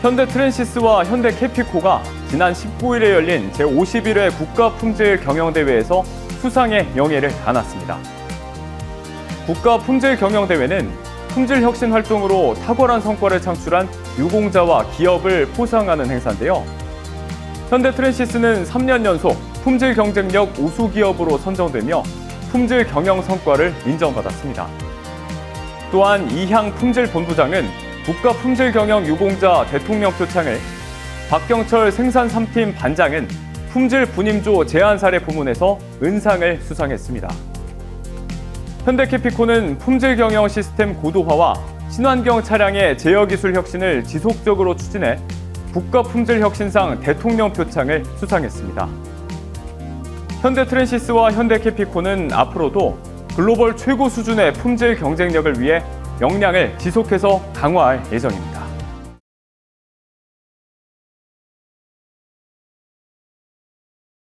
현대 트랜시스와 현대 캐피코가 지난 19일에 열린 제51회 국가품질 경영대회에서 수상의 영예를 안았습니다. 국가품질 경영대회는 품질 혁신 활동으로 탁월한 성과를 창출한 유공자와 기업을 포상하는 행사인데요. 현대 트랜시스는 3년 연속 품질 경쟁력 우수 기업으로 선정되며 품질 경영 성과를 인정받았습니다. 또한 이향 품질 본부장은 국가 품질 경영 유공자 대통령 표창을 박경철 생산 3팀 반장은 품질 분임조 제안 사례 부문에서 은상을 수상했습니다. 현대캐피코는 품질 경영 시스템 고도화와 친환경 차량의 제어 기술 혁신을 지속적으로 추진해 국가 품질 혁신상 대통령 표창을 수상했습니다. 현대 트랜시스와 현대 캐피코는 앞으로도 글로벌 최고 수준의 품질 경쟁력을 위해 역량을 지속해서 강화할 예정입니다.